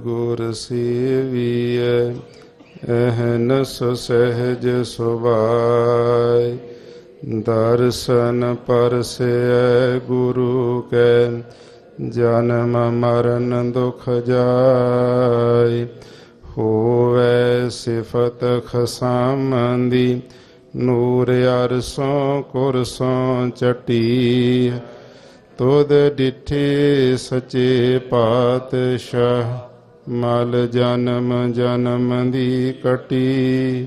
ਗੁਰ ਸੇਵੀਐ ਅਹਨਸ ਸਹਿਜ ਸੁਭਾਈ ਦਰਸ਼ਨ ਪਰਸੈ ਗੁਰੂ ਕੈ, ਜਨਮ ਮਰਨ ਦੁਖ ਜਾਇ। ਹੋਵੇ ਸਿਫਤ ਖਸਾਮੰਦੀ, ਨੂਰ ਅਰਸੋਂ ਕੁਰਸੋਂ ਚਟੀ ਤੁਧ ਡਿਠੇ ਸਚੇ ਪਾਤਸ਼ਾਹ, ਮਲ ਜਨਮ ਜਨਮ ਦੀ ਕਟੀ।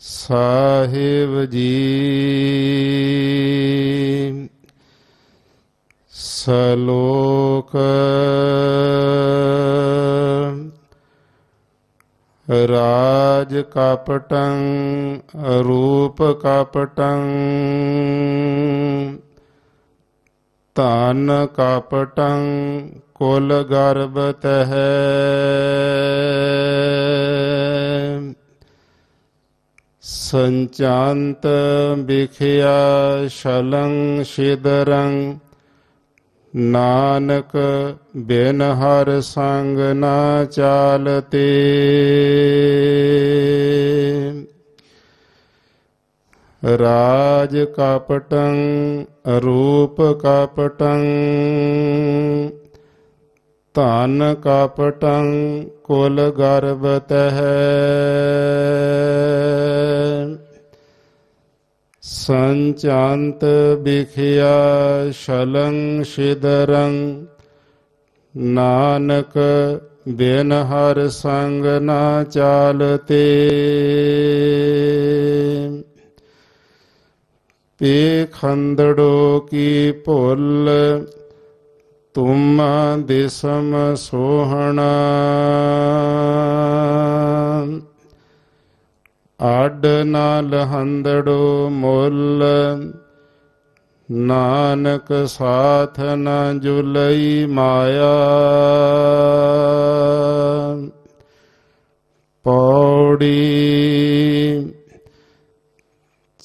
ਸਾਹਿਬ ਜੀ। ਸਲੋਕ ਰਾਜ ਕਪਟੰ ਰੂਪ ਕਪਟੰ ਧਨ ਕਪਟੰ ਕੁਲ ਗਰਭ ਹੈ ਸੰਚਾਂਤ ਬਿਖਿਆ ਸ਼ਲੰ ਸ਼ਿਦਰੰ ਨਾਨਕ ਬਿਨ ਹਰ ਸੰਗ ਨਾ ਚਾਲਤੇ ਰਾਜ ਕਪਟੰ ਰੂਪ ਕਪਟੰ ਧਨ ਕਪਟੰ ਕੁਲ ਗਰਭ ਤਹਿ ਸੰਚਾਂਤ ਬਿਖਿਆ ਸ਼ਲੰ ਸ਼ਿਦਰੰ ਨਾਨਕ ਬਿਨ ਹਰ ਸੰਗ ਨਾ ਚਾਲਤੇ ਪੇ ਖੰਦੜੋ ਕੀ ਭੁੱਲ ਤੁਮ ਦਿਸਮ ਸੋਹਣਾ ਆਡ ਨਾਲ ਹੰਦੜੋ ਮੁੱਲ, ਨਾਨਕ ਸਾਥ ਨ ਜੁਲਈ ਮਾਇਆ। ਪੌੜੀ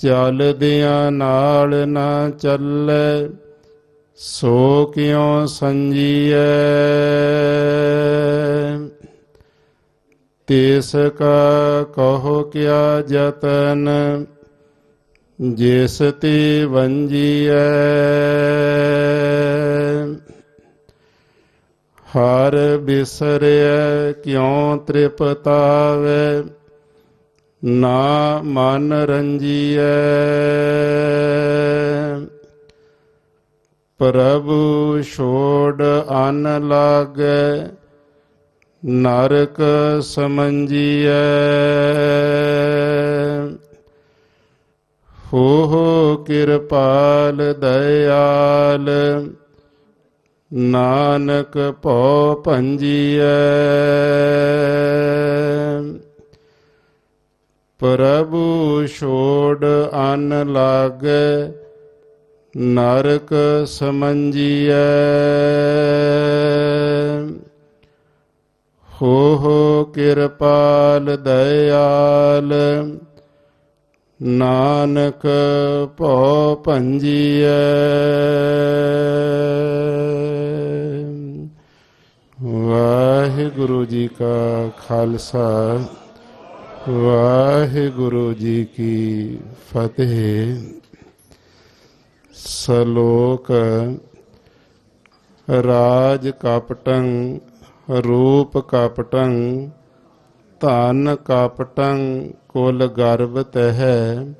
ਚੱਲਦਿਆਂ ਨਾਲ ਨਾ ਚੱਲੇ, ਸੋ ਕਿਉ ਸੰਜੀਐ? ਤਿਸ ਕਾ ਕਹੋ ਕਿਆ ਜਤਨ, ਜਿਸ ਤੇ ਵੰਜੀਐ। ਹਰ ਬਿਸਰਿਐ ਕਿਉ ਤ੍ਰਿਪਤਾਵੇ, ਨਾ ਮਨ ਰੰਜੀਐ। ਪ੍ਰਭੂ ਛੋੜ ਅਨ ਲਾਗੈ ਨਰਕ ਸਮੰਜੀਐ। ਹੋ ਹੋ ਕਿਰਪਾਲ ਦਇਆਲ, ਨਾਨਕ ਭਉ ਭੰਜੀਐ ਪ੍ਰਭੂ ਛੋੜ ਅਨ ਲਾਗੈ, ਨਰਕ ਸਮੰਜੀਐ। ਹੋ ਕਿਰਪਾਲ ਦਇਆਲ, ਨਾਨਕ ਭਉ ਭੰਜੀਐ ਵਾਹਿਗੁਰੂ ਜੀ ਕਾ ਖਾਲਸਾ, ਵਾਹਿਗੁਰੂ ਜੀ ਕੀ ਫਤਿਹ। ਸਲੋਕ ਰਾਜ ਕਪਟੰ ਰੂਪ ਕਪਟੰ, ਧਨ ਕਪਟੰ ਕੁਲ ਗਰਭ ਤਹਿ,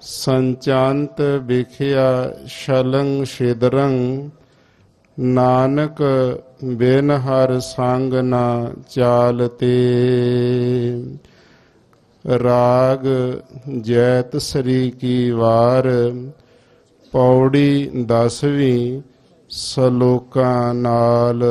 ਸੰਚਾਂਤ ਵਿਖਿਆ ਸ਼ਲੰ ਸ਼ਿਦਰੰ ਨਾਨਕ ਬਿਨ ਹਰ ਸੰਗ ਨਾ ਚਾਲਤੇ। ਰਾਗ ਜੈਤ ਸ੍ਰੀ ਕੀ ਵਾਰ, ਪੌੜੀ ਦਸਵੀਂ ਸਲੋਕਾਂ ਨਾਲ।